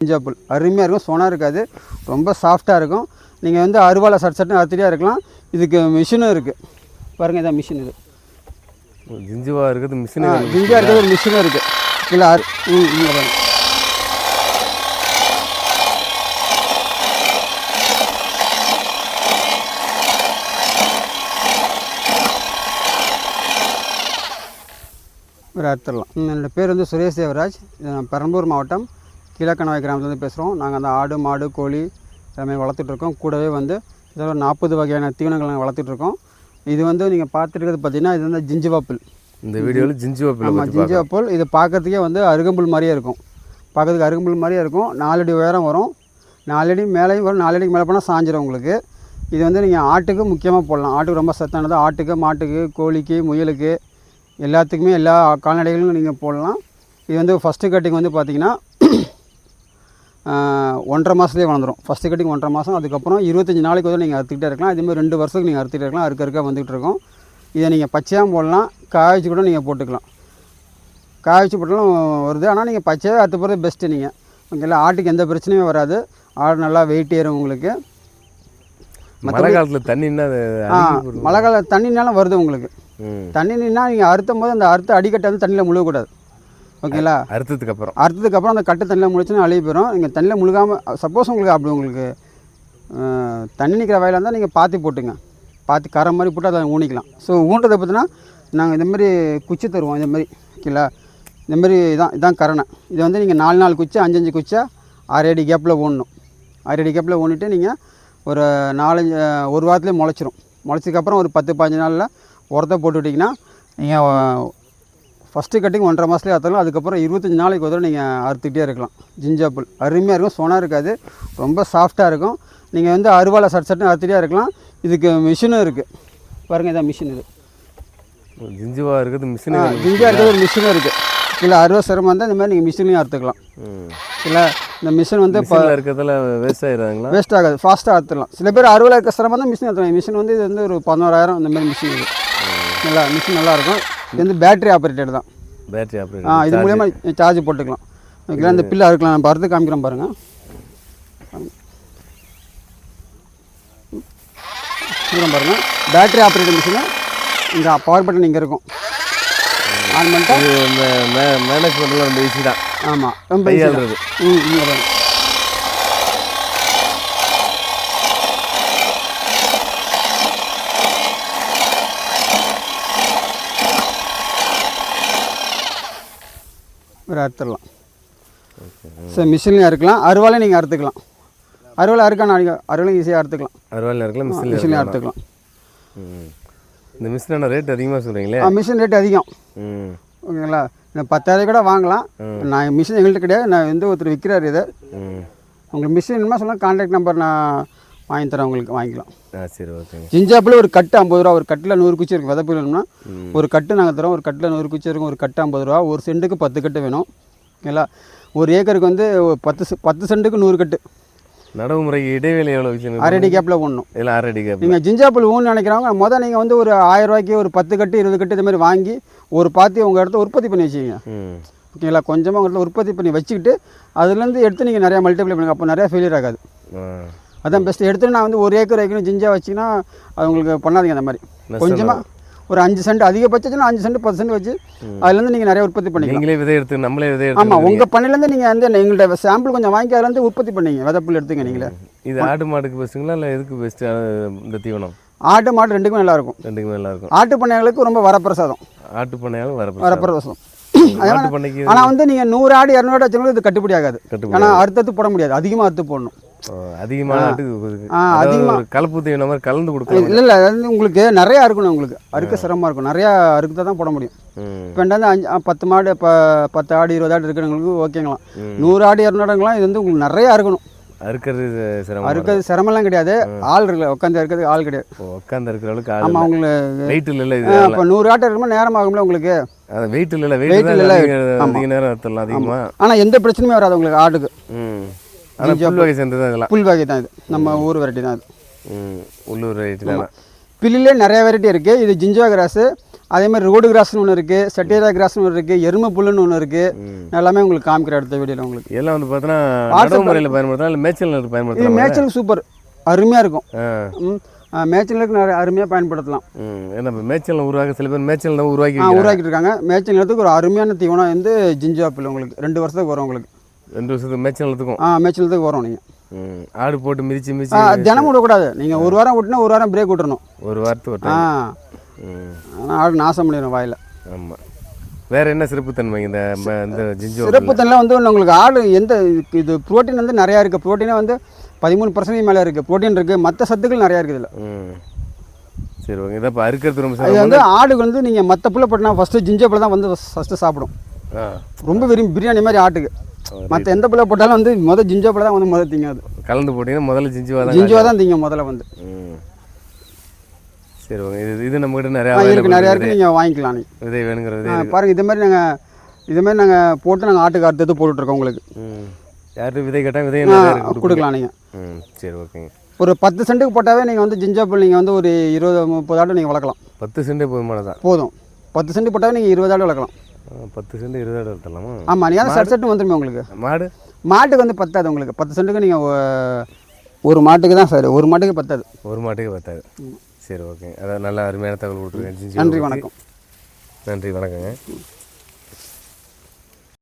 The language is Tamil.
ஜிஞ்சாப்புல் அருமையாக இருக்கும் சோனாக இருக்காது. ரொம்ப சாஃப்டாக இருக்கும். நீங்கள் வந்து அருவாலை சட் சட்டுன்னு அறுத்துட்டே இருக்கலாம். இதுக்கு மிஷினும் இருக்குது பாருங்கள் இதான் மிஷின் இது. ஜிஞ்சுவா இருக்குது மிஷின் ஜிஞ்சா இருக்கிறது ஒரு மிஷினும் இருக்குது இல்லை அரு ம் ஒரு அறுத்துடலாம். ம், என்னோட பேர் வந்து சுரேஷ் தேவராஜ். பெரம்பலூர் மாவட்டம் கீழக்கணவாய் கிராமத்துலேருந்து பேசுகிறோம். நாங்கள் அந்த ஆடு மாடு கோழி எல்லாமே வளர்த்துட்ருக்கோம். கூடவே வந்து இதில் ஒரு நாற்பது வகையான தீவனங்கள் நாங்கள் வளர்த்துட்ருக்கோம். இது வந்து நீங்கள் பார்த்துருக்கிறது பார்த்தீங்கன்னா இது வந்து ஜிஞ்சுவாப்பிள் இந்த வீடியோவில் ஜிஞ்சுவா பிள்ளை ஆமாம் ஜிஞ்சாப்புல் இது பார்க்கறதுக்கே வந்து அருகம்புல் மாதிரியே இருக்கும். பார்க்கறதுக்கு அருகம்புல் மாதிரியே இருக்கும். நாலடி உயரம் வரும். நாலடி மேலேயும் வரும். நாலடிக்கு மேலே போனால் சாஞ்சிரும் உங்களுக்கு. இது வந்து நீங்கள் ஆட்டுக்கு முக்கியமாக போடலாம். ஆட்டுக்கு ரொம்ப சத்தானது. ஆட்டுக்கு மாட்டுக்கு கோழிக்கு முயலுக்கு எல்லாத்துக்குமே எல்லா கால்நடைகளும் நீங்கள் போடலாம். இது வந்து ஃபஸ்ட்டு கட்டிங் வந்து பார்த்தீங்கன்னா ஒன்றரை மாதத்துலேயே வளர்ந்துரும். ஃபஸ்ட்டு கட்டிங் ஒன்றரை மாதம் அதுக்கப்புறம் இருபத்தஞ்சி நாளைக்கு வந்து நீங்கள் அறுத்துக்கிட்டே இருக்கலாம். அதேமாதிரி ரெண்டு வருஷத்துக்கு நீங்கள் அறுத்துக்கிட்டே இருக்கலாம். அறுக்க அறுக்க வந்துகிட்டு இருக்கும். இதை நீங்கள் பச்சையாகவும் போடலாம். காய வச்சு கூட நீங்கள் போட்டுக்கலாம். காய வச்சு போட்டாலும் வருது. ஆனால் நீங்கள் பச்சையாக அறுத்து போகிறது பெஸ்ட்டு நீங்கள் ஓகேங்களா? ஆட்டுக்கு எந்த பிரச்சனையும் வராது. ஆடு நல்லா வெயிட் ஏறும் உங்களுக்கு. மழை காலத்தில் தண்ணின்னா அது ஆ. மழை கால தண்ணினாலும் வருது உங்களுக்கு. தண்ணி நின்னா நீங்கள் அறுத்தும் போது அந்த அறுத்த அடிக்கட்டை வந்து தண்ணியில் முழுகக்கூடாது. ஓகேங்களா? அறுத்ததுக்கு அப்புறம் அறுத்ததுக்கு அப்புறம் அந்த கட்டு தண்ணியில் முழிச்சுன்னா அழுகி போயிடும். நீங்கள் தண்ணியில் முழுகாமல் சப்போஸ் உங்களுக்கு அப்படி உங்களுக்கு தண்ணி நிற்கிற வயலாக இருந்தால் நீங்கள் பாத்தி போட்டுங்க. பாத்தி கரை மாதிரி போட்டு அதை ஊனிக்கலாம். ஸோ ஊன்றதை பார்த்தீங்கன்னா நாங்கள் இந்த மாதிரி குச்சி தருவோம். இந்த மாதிரி ஓகேங்களா? இந்த மாதிரி இதான் இதான் கரணை. இது வந்து நீங்கள் நாலு நாலு குச்சி அஞ்சஞ்சு குச்சா ஆறு அடி கேப்பில் ஊனணும் ஆறு அடி கேப்பில் ஊனிட்டு நீங்கள் ஒரு நாலஞ்சு ஒரு வாரத்துலேயே முளைச்சிரும். முளைச்சதுக்கப்புறம் ஒரு பத்து பதினஞ்சு நாளில் உரத்தை போட்டுவிட்டிங்கன்னா நீங்கள் ஃபஸ்ட்டு கட்டிங் ஒன்றரை மாதத்துலேயே அறுத்தலாம் அதுக்கப்புறம் இருபத்தஞ்சி நாளைக்கு ஒரு நீங்கள் அறுத்துக்கிட்டே இருக்கலாம். ஜிஞ்சாப்புல் அருமையாக இருக்கும். சோனாக இருக்காது. ரொம்ப சாஃப்டாக இருக்கும். நீங்கள் வந்து அருவாலை சட் சட்டுன்னு அறுத்துட்டே இருக்கலாம். இதுக்கு மிஷினும் இருக்குது பாருங்கள் இதான் மிஷின் இது. ஜிஞ்சுவா இருக்குது மிஷின் ஜிஞ்சா இருக்கிறது ஒரு மிஷினும் இருக்குது இல்லை அறுவை சிரமம் இருந்தால் இந்த மாதிரி நீங்கள் மிஷின்லையும் அறுத்துக்கலாம். இல்லை இந்த மிஷின் வந்து இப்போ இருக்கிறதுல வேஸ்ட் ஆயிடுறாங்களா? வேஸ்ட் ஆகாது. ஃபாஸ்ட்டாக அறுத்துடலாம். சில பேர் அறுவலை இருக்க சிரமம் தான் மிஷின் அறுத்துலாம் மிஷின் வந்து இது வந்து ஒரு பதினோராயிரம் இந்த மாதிரி மிஷின் இது நல்லா மிஷின் நல்லாயிருக்கும் இது வந்து பேட்டரி ஆப்ரேட்டட் தான். பேட்டரி ஆ இது மூலயமா சார்ஜ் போட்டுக்கலாம். ஓகேங்களா இந்த பில்லு அறுக்கலாம் நான் பருத்து காமிக்கிறேன் பாருங்கள் தூரம் பாருங்கள் பேட்டரி ஆப்ரேட்டர் மிஷினு இங்கே பவர் பட்டன் இங்கே இருக்கும். ஆன் பண்ணிட்டா மேனேஜ் பண்ணுறதுல ரொம்ப ஈஸி தான். ஆமாம் ரொம்ப தான். கையாளுறது. ம் இங்கே ஒரு அறுத்துடலாம். சரி மிஷின்லையும் அறுக்கலாம். அருவாலே நீங்கள் அறுத்துக்கலாம். அருவாலை அறுக்கான அருவாலையும் ஈஸியாக அறுத்துக்கலாம். இருக்கலாம் மிஷினில் மிஷின்லையும் அறுத்துக்கலாம். இந்த மிஷினோட ரேட் அதிகமாக சொல்கிறீங்களே மிஷின் ரேட் அதிகம். ம். ஓகேங்களா? நான் பத்தாயிரம் கூட வாங்கலாம். நான் மிஷின் எங்கள்கிட்ட கிடையாது. நான் வந்து ஒருத்தர் விற்கிறார் இதை. உங்களுக்கு மிஷின் என்னமா சொன்னால் கான்டாக்ட் நம்பர் நான் வாங்கி தரேன் உங்களுக்கு வாங்கிக்கலாம். சரி ஓகேங்க. ஜிஞ்சாப்பில் ஒரு கட்டு ஐம்பது ரூபா ஒரு கட்டில் நூறு குச்சி இருக்குது விதப்பு வேணும்னா ஒரு கட்டு நாங்கள் தரோம் ஒரு கட்டில் நூறு குச்சி இருக்கும் ஒரு கட்டு ஐம்பது ரூபா ஒரு சென்ட்டுக்கு பத்து கட்டு வேணும். ஓகேங்களா ஒரு ஏக்கருக்கு வந்து பத்து பத்து சென்ட்டுக்கு நூறு கட்டு. நடவு முறைக்கு இடைவேளை எவ்வளோ அரடி கேப்பில் ஒன்றும் இல்லை அரடி கேப் நீங்கள் ஜிஞ்சாப்பிள் ஊன்னு நினைக்கிறவங்க மொதல் நீங்கள் வந்து ஒரு ஆயிரம் ரூபாய்க்கு ஒரு பத்து கட்டு இருபது கட்டு இது மாதிரி வாங்கி ஒரு பாத்தி உங்கள் இடத்த உற்பத்தி பண்ணி வச்சுக்கிங்க. ஓகேங்களா? கொஞ்சமாக உங்கள் இடத்துல உற்பத்தி பண்ணி வச்சுக்கிட்டு அதுலேருந்து எடுத்து நீங்கள் நிறையா மல்டிப்ளை பண்ணுங்க அப்போ நிறையா ஃபெயிலியர் ஆகாது. அதான் பெஸ்ட் எடுத்து நான் வந்து ஒரு ஏக்கர் வைக்கணும் ஜிஞ்சா வச்சிங்கன்னா அது உங்களுக்கு பண்ணாதீங்க அந்த மாதிரி. கொஞ்சமாக ஒரு அஞ்சு சென்ட் அதிகபட்சம் அஞ்சு சென்ட் பத்து சென்ட் வச்சு அதுலேருந்து நீங்கள் நிறைய உற்பத்தி பண்ணிக்கலாம். நீங்களே விதை எடுத்து நம்மளே விதை ஆமாம் உங்கள் பண்ணையிலேருந்து நீங்கள் வந்து எங்கள்கிட்ட சாம்பிள் கொஞ்சம் வாங்கி அதுலேருந்து உற்பத்தி பண்ணீங்க விதப்புல் எடுத்துங்க நீங்களே. இது ஆடு மாடுக்கு பெஸ்ட்டுங்களா இல்லை எதுக்கு பெஸ்ட்டு இந்த தீவனம்? ஆட்டு மாடு ரெண்டுக்குமே நல்லா இருக்கும். ரெண்டுக்குமே நல்லா இருக்கும். ஆட்டு பண்ணைகளுக்கு ரொம்ப வரப்பிரசாதம். ஆட்டு பண்ணையாலும் வரப்பு வரப்பிரசாதம். ஆனால் வந்து நீங்கள் நூறு ஆடு இரநூறு ஆடு வச்சவங்களுக்கு இது கட்டுப்படி ஆகாது. ஆனால் அறுத்தத்து போட முடியாது அதிகமாக அறுத்து போடணும். அதிகமான ஆட்டுக்கு கொடுக்கு. ஆ, அதாவது அதிகமா- ஒரு கலப்பு தீவனம் மாதிரி கலந்து கொடுக்கலாம் இல்லை இல்லை அது வந்து உங்களுக்கு நிறையா இருக்கணும் உங்களுக்கு. அறுக்க சிரமமாக இருக்கும். நிறையா அறுக்க தான் போட முடியும். இப்போ வந்து அஞ்சு பத்து மாடு இப்போ பத்து ஆடு இருபது ஆடு இருக்கிறவங்களுக்கு ஓகேங்களாம். நூறு ஆடு இரநூறுங்களாம் இது வந்து உங்களுக்கு நிறையா அறுக்கணும். அறுக்கிறது சிரமம் அறுக்கிறது சிரமம்லாம் கிடையாது. ஆள் இருக்குல்ல உட்காந்து இருக்கிறது ஆள் கிடையாது. உட்காந்து இருக்கிற அளவுக்கு ஆமாம் ஆள் உங்களுக்கு வெயிட் இல்லை இது இப்போ நூறு ஆட்டு இருக்கும்போது நேரம் ஆகும்ல உங்களுக்கு? வெயிட் இல்லை வெயிட் இல்லைல்ல? அதிக நேரம் அதிகமாக ஆனால் எந்த பிரச்சனையுமே வராது உங்களுக்கு ஆட்டுக்கு. ஆனால் புல் வகை சேர்ந்தது அதெல்லாம் புல் வகை தான் இது. நம்ம ஊர் வெரைட்டி தான் இது உள்ளூர் வெரைட்டி தானே. பில்லிலே நிறைய வெரைட்டி இருக்குது இது ஜிஞ்சா கிராஸு. அதே மாதிரி ரோடு கிராஸ்னு ஒன்று இருக்குது செட்டேரா கிராஸ்னு ஒன்று இருக்குது எருமை புல்லுன்னு ஒன்று இருக்குது. எல்லாமே உங்களுக்கு காமிக்கிற அடுத்த வீடியோவில் உங்களுக்கு. எல்லாம் வந்து நடவு முறையில் பயன்படுத்தலாம். இல்லை மேய்ச்சல் பயன்படுத்தலாம் மேய்ச்சலுக்கு சூப்பர். அருமையாக இருக்கும். மேய்ச்சலுக்கு நிறைய அருமையாக பயன்படுத்தலாம். ஏன்னா மேய்ச்சல் உருவாக்க சில பேர் மேய்ச்சல் தான் உருவாக்கி. உருவாக்கிட்டு இருக்காங்க. மேய்ச்சல் நிலத்துக்கு ஒரு அருமையான தீவனம் வந்து ஜிஞ்சு ஆப்பிள் உங்களுக்கு. ரெண்டு வருஷத்துக்கு வரும் உங்களுக்கு. ரெண்டு வருஷத்துக்கு மேய்ச்சல் நிலத்துக்கும் ஆ மேய்ச்சல் நிலத்துக்கு வரும் நீங்கள் ஆடு போட்டு மிதிச்சு மிதிச்சு தினமும் விடக்கூடாது. நீங்கள் ஒரு வாரம் விட்டுனா ஒரு வாரம் பிரேக் விட்டுறணும். ஒரு வாரத்து ஆ. ஆனால் ஆடு நாசம் பண்ணிடும் வாயில். ஆமாம் வேற என்ன சிறப்புத்தன்மை இந்த இந்த ஜிஞ்சோ சிறப்பு தண்ணியில் வந்து உங்களுக்கு ஆடு எந்த இது ப்ரோட்டீன் வந்து நிறையா இருக்குது ப்ரோட்டீனே வந்து பதிமூணு பர்சன்டேஜ் மேலே இருக்குது ப்ரோட்டீன் இருக்குது மற்ற சத்துக்கள் நிறையா இருக்குது இதில். சரி ஓகே. இதை இப்போ அறுக்கிறது ரொம்ப இது வந்து ஆடு வந்து நீங்கள் மற்ற புள்ள போட்டினா ஃபஸ்ட்டு ஜிஞ்சப்பில் தான் வந்து ஃபஸ்ட்டு சாப்பிடும். ரொம்ப விரும்பி பிரியாணி மாதிரி ஆட்டுக்கு. மற்ற எந்த புள்ள போட்டாலும் வந்து முதல் ஜிஞ்சப்பில் தான் வந்து முதல் திங்காது. கலந்து போட்டிங்கன்னா முதல்ல ஜிஞ்சுவா தான் ஜிஞ்சுவா தான் திங்க முதல்ல வந்து. சரி ஓகே. இது இது நம்மகிட்ட நிறையா ஆ, இருக்கு நிறையா இருக்குது நீங்கள் வாங்கிக்கலாம் நீங்கள் விதை வேணுங்கிற விதை ஆ, பாருங்க இதே மாதிரி நாங்கள் இதே மாதிரி நாங்கள் போட்டு நாங்கள் ஆட்டுக்கு அறுத்து போட்டுட்ருக்கோம் உங்களுக்கு. யார்கிட்ட விதை கேட்டால் விதை நிறையா கொடுக்கலாம் நீங்கள் சரி ஓகேங்க. ஒரு பத்து சென்ட்டுக்கு போட்டாவே நீங்கள் வந்து ஜிஞ்சாப்பிள் நீங்கள் வந்து ஒரு இருபது முப்பது ஆடு நீங்கள் வளர்க்கலாம். பத்து சென்டே போதுமானதான் போதும். பத்து சென்ட் போட்டாவே நீங்கள் இருபது ஆடு வளர்க்கலாம். பத்து சென்ட் இருபது ஆடு எடுத்துடலாமா? ஆமாம் நீங்கள் சட் செட்டு வந்துருமே உங்களுக்கு. மாடு? மாட்டுக்கு வந்து பத்தாது உங்களுக்கு. பத்து சென்ட்டுக்கு நீங்கள் ஒரு மாட்டுக்கு தான் சார். ஒரு மாட்டுக்கு பத்தாது. ஒரு மாட்டுக்கு பத்தாது. சரி ஓகே. அதான் நல்ல அருமையான தகவல் கொடுத்துருக்கேன் நன்றி. வணக்கம். நன்றி வணக்கங்க.